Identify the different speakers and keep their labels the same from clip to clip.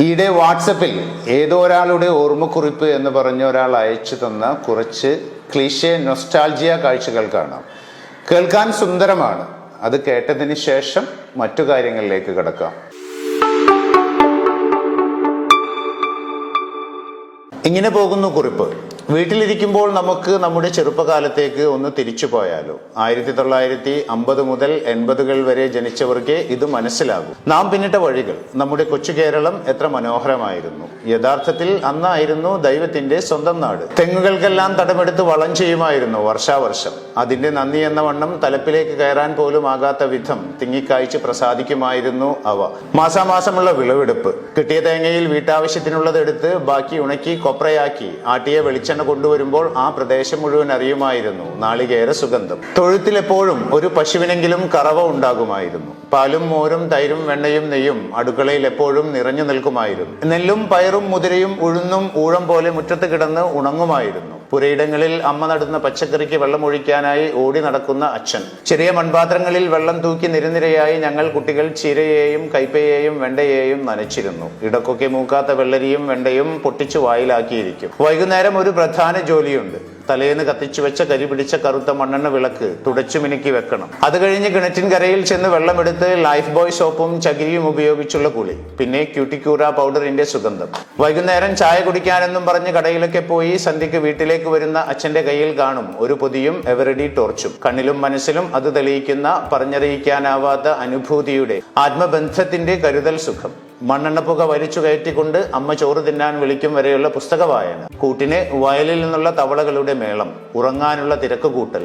Speaker 1: ഈയിടെ വാട്സപ്പിൽ ഏതോ ഒരാളുടെ ഓർമ്മക്കുറിപ്പ് എന്ന് പറഞ്ഞ ഒരാൾ അയച്ചു തന്ന കുറച്ച് ക്ലീഷെ നൊസ്റ്റാൾജിയ കാഴ്ചകൾ കാണാം. കേൾക്കാൻ സുന്ദരമാണ്. അത് കേട്ടതിന് ശേഷം മറ്റു കാര്യങ്ങളിലേക്ക് കിടക്കാം. ഇങ്ങനെ പോകുന്നു കുറിപ്പ്. വീട്ടിലിരിക്കുമ്പോൾ നമുക്ക് നമ്മുടെ ചെറുപ്പകാലത്തേക്ക് ഒന്ന് തിരിച്ചു പോയാലോ? ആയിരത്തി തൊള്ളായിരത്തി അമ്പത് മുതൽ എൺപതുകൾ വരെ ജനിച്ചവർക്ക് ഇത് മനസ്സിലാകും. നാം പിന്നിട്ട വഴികൾ നമ്മുടെ കൊച്ചു കേരളം എത്ര മനോഹരമായിരുന്നു. യഥാർത്ഥത്തിൽ അന്നായിരുന്നു ദൈവത്തിന്റെ സ്വന്തം നാട്. തെങ്ങുകൾക്കെല്ലാം തടമെടുത്ത് വളം ചെയ്യുമായിരുന്നു വർഷാവർഷം. അതിന്റെ നന്ദി എന്ന വണ്ണം തലപ്പിലേക്ക് കയറാൻ പോലും ആകാത്ത വിധം തിങ്ങിക്കായ്ച്ച് പ്രസാദിക്കുമായിരുന്നു അവ. മാസാമാസമുള്ള വിളവെടുപ്പ് കിട്ടിയ തേങ്ങയിൽ വീട്ടാവശ്യത്തിനുള്ളത് എടുത്ത് ബാക്കി ഉണക്കി കൊപ്രയാക്കി ആട്ടിയ വെളിച്ചെണ്ണ കൊണ്ടുവരുമ്പോൾ ആ പ്രദേശം മുഴുവൻ അറിയുമായിരുന്നു. നാളികേര സുഗന്ധം. തൊഴുത്തിലെപ്പോഴും ഒരു പശുവിനെങ്കിലും കറവ ഉണ്ടാകുമായിരുന്നു. പാലും മോരും തൈരും വെണ്ണയും നെയ്യും അടുക്കളയിൽ എപ്പോഴും നിറഞ്ഞു നിൽക്കുമായിരുന്നു. നെല്ലും പയറും മുതിരയും ഉഴുന്നും ഊഴം പോലെ മുറ്റത്ത് കിടന്ന് ഉണങ്ങുമായിരുന്നു. പുരയിടങ്ങളിൽ അമ്മ നടുന്ന പച്ചക്കറിക്ക് വെള്ളം ഒഴിക്കാനായി ഓടി നടക്കുന്ന അച്ഛൻ. ചെറിയ മൺപാത്രങ്ങളിൽ വെള്ളം തൂക്കി നിരനിരയായി ഞങ്ങൾ കുട്ടികൾ ചീരയെയും കൈപ്പയെയും വെണ്ടയെയും നനച്ചിരുന്നു. ഇടക്കൊക്കെ മൂക്കാത്ത വെള്ളരിയും വെണ്ടയും പൊട്ടിച്ചു വായിലാക്കിയിരിക്കും. വൈകുന്നേരം ഒരു പ്രധാന ജോലിയുണ്ട്. തലേന്ന് കത്തിച്ചു വെച്ച കരി പിടിച്ച കറുത്ത മണ്ണെണ്ണ വിളക്ക് തുടച്ചു മിനുക്കി വെക്കണം. അത് കഴിഞ്ഞ് കിണറ്റിൻ കരയിൽ ചെന്ന് വെള്ളമെടുത്ത് ലൈഫ് ബോയ് സോപ്പും ചകിരിയും ഉപയോഗിച്ചുള്ള കുളി. പിന്നെ ക്യൂട്ടിക്യൂറ പൗഡറിന്റെ സുഗന്ധം. വൈകുന്നേരം ചായ കുടിക്കാനെന്നും പറഞ്ഞ് കടയിലൊക്കെ പോയി സന്ധ്യക്ക് വീട്ടിലേക്ക് വരുന്ന അച്ഛന്റെ കയ്യിൽ കാണും ഒരു പൊതിയും എവറഡി ടോർച്ചും. കണ്ണിലും മനസ്സിലും അത് തെളിയിക്കുന്ന പറഞ്ഞറിയിക്കാനാവാത്ത അനുഭൂതിയുടെ ആത്മബന്ധത്തിന്റെ കരുതൽ സുഖം. മണ്ണെണ്ണ പുക വലിച്ചു കയറ്റിക്കൊണ്ട് അമ്മ ചോറ് തിന്നാൻ വിളിക്കും വരെയുള്ള പുസ്തക വായന കൂട്ടിന് വയലിൽ നിന്നുള്ള തവളകളുടെ മേളം ഉറങ്ങാനുള്ള തിരക്ക് കൂട്ടൽ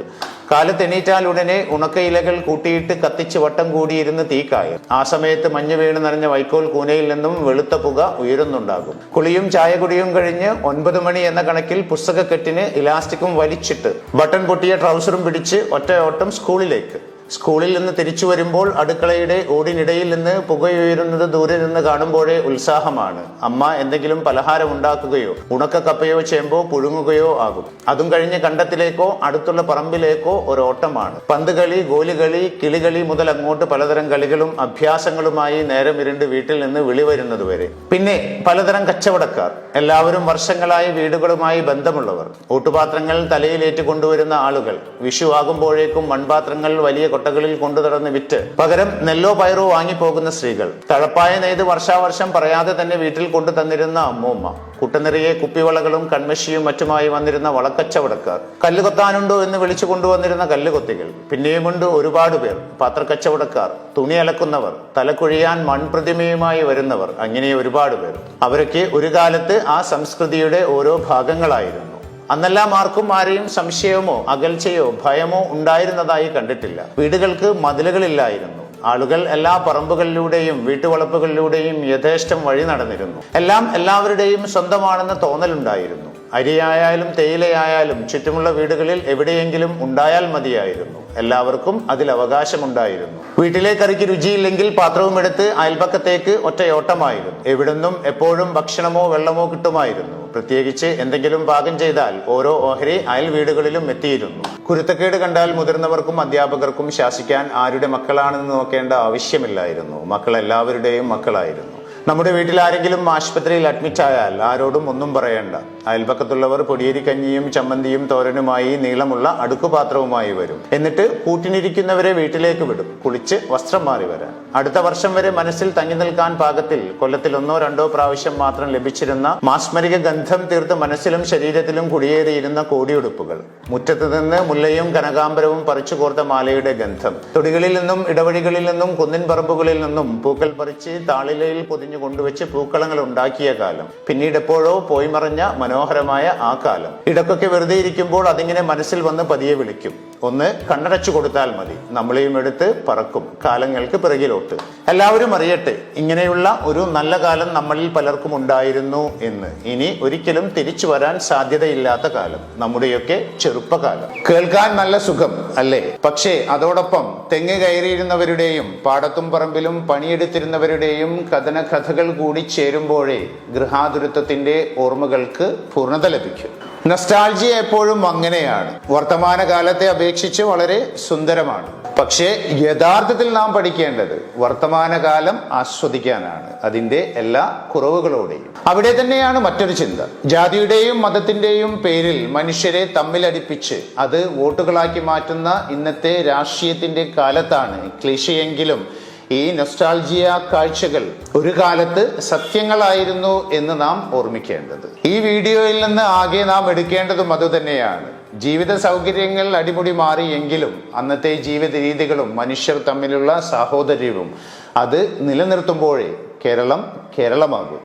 Speaker 1: കാലത്തെണീറ്റാൽ ഉടനെ ഉണക്കയിലകൾ കൂട്ടിയിട്ട് കത്തിച്ച് വട്ടം കൂടിയിരുന്ന് തീക്കായ ആ സമയത്ത് മഞ്ഞ് വീണ് നിറഞ്ഞ വൈക്കോൽ കൂനയിൽ നിന്നും വെളുത്ത പുക ഉയരുന്നുണ്ടാകും. കുളിയും ചായകുടിയും കഴിഞ്ഞ് ഒൻപത് മണി എന്ന കണക്കിൽ പുസ്തകക്കെട്ടിന് ഇലാസ്റ്റിക്കും വലിച്ചിട്ട് ബട്ടൺ പൊട്ടിയ ട്രൗസറും പിടിച്ച് ഒറ്റയോട്ടം സ്കൂളിലേക്ക്. സ്കൂളിൽ നിന്ന് തിരിച്ചു വരുമ്പോൾ അടുക്കളയുടെ ഓടിനിടയിൽ നിന്ന് പുകയുയരുന്നത് ദൂരെ നിന്ന് കാണുമ്പോഴേ ഉത്സാഹമാണ്. അമ്മ എന്തെങ്കിലും പലഹാരം ഉണ്ടാക്കുകയോ ഉണക്കക്കപ്പയോ ചേമ്പോ പുഴുങ്ങുകയോ ആകും. അതും കഴിഞ്ഞ് കണ്ടത്തിലേക്കോ അടുത്തുള്ള പറമ്പിലേക്കോ ഒരു ഓട്ടമാണ് പന്ത് കളി ഗോലികളി കിളികളി മുതൽ അങ്ങോട്ട് പലതരം കളികളും അഭ്യാസങ്ങളുമായി നേരം ഇരുണ്ട് വീട്ടിൽ നിന്ന് വിളി വരുന്നത് വരെ. പിന്നെ പലതരം കച്ചവടക്കാർ എല്ലാവരും വർഷങ്ങളായി വീടുകളുമായി ബന്ധമുള്ളവർ. ഊട്ടുപാത്രങ്ങൾ തലയിലേറ്റ് കൊണ്ടുവരുന്ന ആളുകൾ. വിഷു ആകുമ്പോഴേക്കും മൺപാത്രങ്ങൾ വലിയ കൊട്ടകളിൽ കൊണ്ടു നടന്ന് വിറ്റ് പകരം നെല്ലോ പയറോ വാങ്ങിപ്പോകുന്ന സ്ത്രീകൾ. തഴപ്പായ നെയ്ത് വർഷാവർഷം പറയാതെ തന്നെ വീട്ടിൽ കൊണ്ടു തന്നിരുന്ന അമ്മൂമ്മ. കുട്ടനിറയെ കുപ്പിവളകളും കൺമഷിയും മറ്റുമായി വന്നിരുന്ന വളക്കച്ചവടക്കാർ. കല്ല് കൊത്താനുണ്ടോ എന്ന് വിളിച്ചു കൊണ്ടുവന്നിരുന്ന കല്ലുകൊത്തികൾ. പിന്നെയുമുണ്ട് ഒരുപാട് പേർ. പാത്രക്കച്ചവടക്കാർ. തുണി അലക്കുന്നവർ. തലക്കുഴിയാൻ മൺപ്രതിമയുമായി വരുന്നവർ. അങ്ങനെ ഒരുപാട് പേർ. അവരൊക്കെ ഒരു കാലത്ത് ആ സംസ്കൃതിയുടെ ഓരോ ഭാഗങ്ങളായിരുന്നു. അന്നെല്ലാം ആർക്കും ആരെയും സംശയമോ അകൽച്ചയോ ഭയമോ ഉണ്ടായിരുന്നതായി കണ്ടിട്ടില്ല. വീടുകൾക്ക് മതിലുകളില്ലായിരുന്നു. ആളുകൾ എല്ലാ പറമ്പുകളിലൂടെയും വീട്ടുവളപ്പുകളിലൂടെയും യഥേഷ്ടം വഴി നടന്നിരുന്നു. എല്ലാം എല്ലാവരുടെയും സ്വന്തമാണെന്ന് തോന്നലുണ്ടായിരുന്നു. അരിയായാലും തേയിലയായാലും ചുറ്റുമുള്ള വീടുകളിൽ എവിടെയെങ്കിലും ഉണ്ടായാൽ മതിയായിരുന്നു. എല്ലാവർക്കും അതിൽ അവകാശമുണ്ടായിരുന്നു. വീട്ടിലെ കറിക്ക് രുചിയില്ലെങ്കിൽ പാത്രവും എടുത്ത് അയൽപക്കത്തേക്ക് ഒറ്റയോട്ടമായിരുന്നു. എവിടുന്നും എപ്പോഴും ഭക്ഷണമോ വെള്ളമോ കിട്ടുമായിരുന്നു. പ്രത്യേകിച്ച് എന്തെങ്കിലും പാകം ചെയ്താൽ ഓരോ ഓഹരി അയൽ വീടുകളിലും എത്തിയിരുന്നു. കുരുത്തക്കേട് കണ്ടാൽ മുതിർന്നവർക്കും അധ്യാപകർക്കും ശാസിക്കാൻ ആരുടെ മക്കളാണെന്ന് നോക്കേണ്ട ആവശ്യമില്ലായിരുന്നു. മക്കൾ എല്ലാവരുടെയും മക്കളായിരുന്നു. നമ്മുടെ വീട്ടിൽ ആരെങ്കിലും ആശുപത്രിയിൽ അഡ്മിറ്റ് ആയാൽ ആരോടും ഒന്നും പറയണ്ട. അയൽപക്കത്തുള്ളവർ പൊടിയേരി കഞ്ഞിയും ചമ്മന്തിയും തോരനുമായി നീളമുള്ള അടുക്കുപാത്രവുമായി വരും. എന്നിട്ട് കൂട്ടിനിരിക്കുന്നവരെ വീട്ടിലേക്ക് വിടും. കുളിച്ച് വസ്ത്രം മാറി വരാൻ. അടുത്ത വർഷം വരെ മനസ്സിൽ തങ്ങി നിൽക്കാൻ പാകത്തിൽ കൊല്ലത്തിൽ ഒന്നോ രണ്ടോ പ്രാവശ്യം മാത്രം ലഭിച്ചിരുന്ന മാസ്മരിക ഗന്ധം തീർത്ത് മനസ്സിലും ശരീരത്തിലും കുടിയേറിയിരുന്ന കോടിയുടുപ്പുകൾ. മുറ്റത്ത് നിന്ന് മുല്ലയും കനകാംബരവും പറിച്ചു കോർത്ത മാലയുടെ ഗന്ധം. തൊടികളിൽ നിന്നും ഇടവഴികളിൽ നിന്നും കുന്നിൻ പറമ്പുകളിൽ നിന്നും പൂക്കൾ പറിച്ച് താളിലയിൽ പൊതിഞ്ഞു കൊണ്ടുവച്ച് പൂക്കളങ്ങൾ ഉണ്ടാക്കിയ കാലം പിന്നീട് എപ്പോഴോ പോയി മറഞ്ഞ മനോഹരമായ ആ കാലം. ഇടക്കൊക്കെ വെറുതെ ഇരിക്കുമ്പോൾ അതിങ്ങനെ മനസ്സിൽ വന്ന് പതിയെ വിളിക്കും. ഒന്ന് കണ്ണടച്ചു കൊടുത്താൽ മതി. നമ്മളെയും എടുത്ത് പറക്കും. കാലങ്ങൾക്ക് പിറകിലോട്ട്. എല്ലാവരും അറിയട്ടെ ഇങ്ങനെയുള്ള ഒരു നല്ല കാലം നമ്മളിൽ പലർക്കും ഉണ്ടായിരുന്നു എന്ന്. ഇനി ഒരിക്കലും തിരിച്ചു വരാൻ സാധ്യതയില്ലാത്ത കാലം. നമ്മുടെയൊക്കെ ചെറുപ്പകാലം. കേൾക്കാൻ നല്ല സുഖം അല്ലേ? പക്ഷേ അതോടൊപ്പം തെങ്ങ് കയറിയിരുന്നവരുടെയും പാടത്തും പറമ്പിലും പണിയെടുത്തിരുന്നവരുടെയും കഥന കഥകൾ കൂടി ചേരുമ്പോഴേ ഗൃഹാതുരത്വത്തിന്റെ ഓർമ്മകൾക്ക് പൂർണത ലഭിക്കും. നസ്റ്റാൾജിയ എപ്പോഴും അങ്ങനെയാണ്. വർത്തമാനകാലത്തെ അപേക്ഷിച്ച് വളരെ സുന്ദരമാണ്. പക്ഷേ യഥാർത്ഥത്തിൽ നാം പഠിക്കേണ്ടത് വർത്തമാനകാലം ആസ്വദിക്കാനാണ്. അതിന്റെ എല്ലാ കുറവുകളോടെയും. അവിടെ തന്നെയാണ് മറ്റൊരു ചിന്ത. ജാതിയുടെയും മതത്തിന്റെയും പേരിൽ മനുഷ്യരെ തമ്മിലടിപ്പിച്ച് അത് വോട്ടുകളാക്കി മാറ്റുന്ന ഇന്നത്തെ രാഷ്ട്രീയത്തിന്റെ കാലത്താണ് ക്ലിഷയെങ്കിലും ഈ നൊസ്റ്റാൾജിയ കാഴ്ചകൾ ഒരു കാലത്ത് സത്യങ്ങളായിരുന്നു എന്ന് നാം ഓർമ്മിക്കേണ്ടത്. ഈ വീഡിയോയിൽ നിന്ന് ആകെ നാം എടുക്കേണ്ടതും അതുതന്നെയാണ്. ജീവിത സൗകര്യങ്ങൾ അടിമുടി മാറിയെങ്കിലും അന്നത്തെ ജീവിത രീതികളും മനുഷ്യർ തമ്മിലുള്ള സാഹോദര്യവും അത് നിലനിർത്തുമ്പോഴേ കേരളം കേരളമാകും.